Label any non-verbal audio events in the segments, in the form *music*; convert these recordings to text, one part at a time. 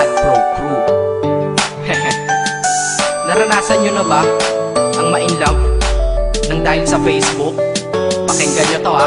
Sad Pro Crew *laughs* Naranasan nyo na ba ang ma-inlove nang dahil sa Facebook? Pakinggan nyo to ha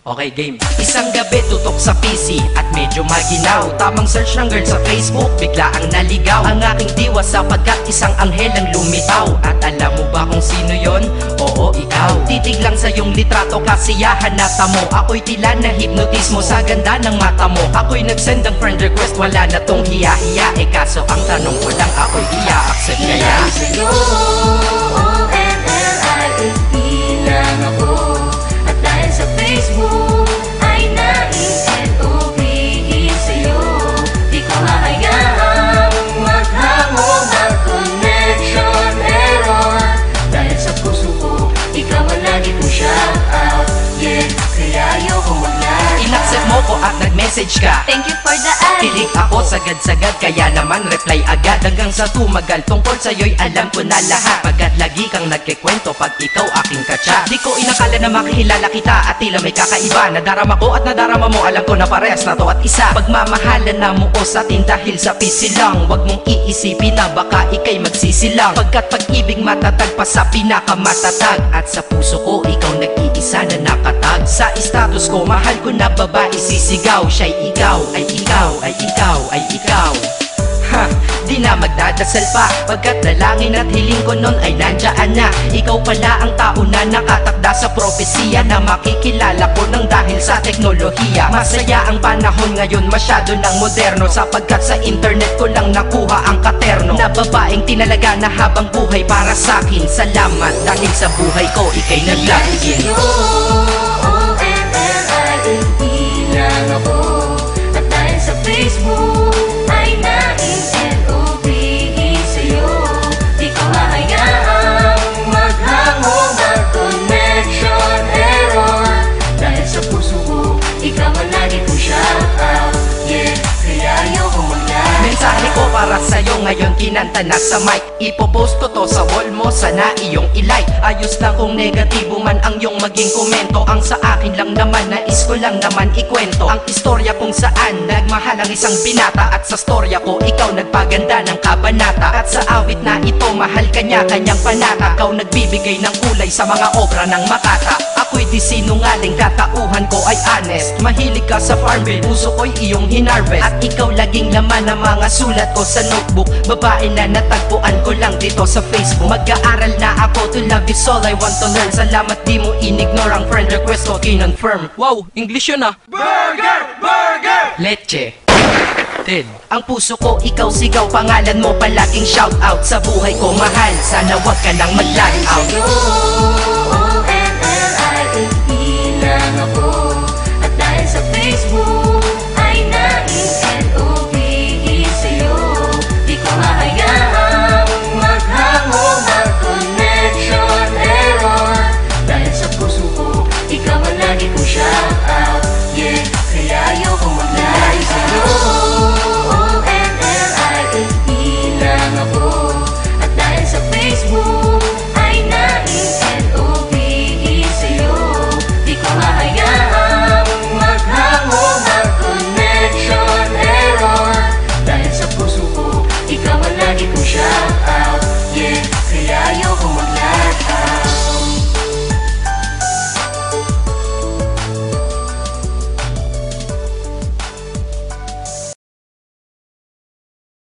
Okay, game. Isang gabi tutok sa PC at medyo maginaw. Tamang search ng girl sa Facebook, bigla ang naligaw. Ang aking diwa sapagkat isang anghel ang lumitaw. At alam mo ba kung sino yon? Oo, ikaw. Titig lang sa iyong litrato, kasiyahan na tamo. Ako'y tila na hipnotismo sa ganda ng mata mo. Ako'y nagsend ng friend request, wala na tong hiya-hiya. Eh kaso ang tanong ko lang, ako'y iya-accept kaya? Dahil sa'yo, nag-message ka. Thank you for the ad. Kilig ako sagad-sagad kaya naman reply agad. Hanggang sa tumagal tungkol sa'yo'y alam ko na lahat. Pagkat lagi kang nagkikwento pag ikaw aking katsa Di ko inakala na makikilala kita at tila may kakaiba. Nadarama ko at nadarama mo alam ko na parehas na to at isa. Pagmamahalan na mo o sa atin dahil sa pisi lang. Huwag mong iisipin na baka ikay magsisilang. Pagkat pag-ibig matatag pa sa pinakamatatag. At sa puso ko ikaw status ko mahal ko na babae sisigaw. Siya'y ikaw, ay ikaw, ay ikaw, ay ikaw. Ha, di na magdadasal pa Pagkat dalangin at hiling ko nun ay nandyan na. Ikaw pala ang tao na nakatakda sa propesiya Na makikilala ko nang dahil sa teknolohiya. Masaya ang panahon ngayon masyado ng moderno Sapagkat sa internet ko lang nakuha ang katerno. Na babaeng tinalaga na habang buhay para sakin Salamat. Dahil sa buhay ko ikay nag-login Facebook para sa'yo. Ngayon kinanta na sa mic. Ipopost ko to sa wall mo, sana iyong ilike. Ayos lang kung negatibo man ang iyong maging komento. Ang sa akin lang naman, nais ko lang naman ikwento. Ang istorya kung saan nagmahal ang isang binata. At sa storya ko, ikaw nagpaganda ng kabanata. At sa awit na ito, mahal kanya kanyang panata. Ikaw nagbibigay ng kulay sa mga obra ng makata Ako'y di sinungaling, katauhan ko ay honest. Mahilig ka sa farm bill, puso ko'y iyong hinarvest. At ikaw laging laman ng mga sulat ko sa notebook. Babae na natagpuan ko lang dito sa Facebook. Mag-aaral na ako to love is all I want to learn Salamat di mo inignore ang friend request ko kinonfirm. Wow, English yun ah. Burger! Burger! Leche. Tin. Ang puso ko, ikaw sigaw. Pangalan mo palaging shout out. Sa buhay ko mahal. Sana wag ka nang mag-log out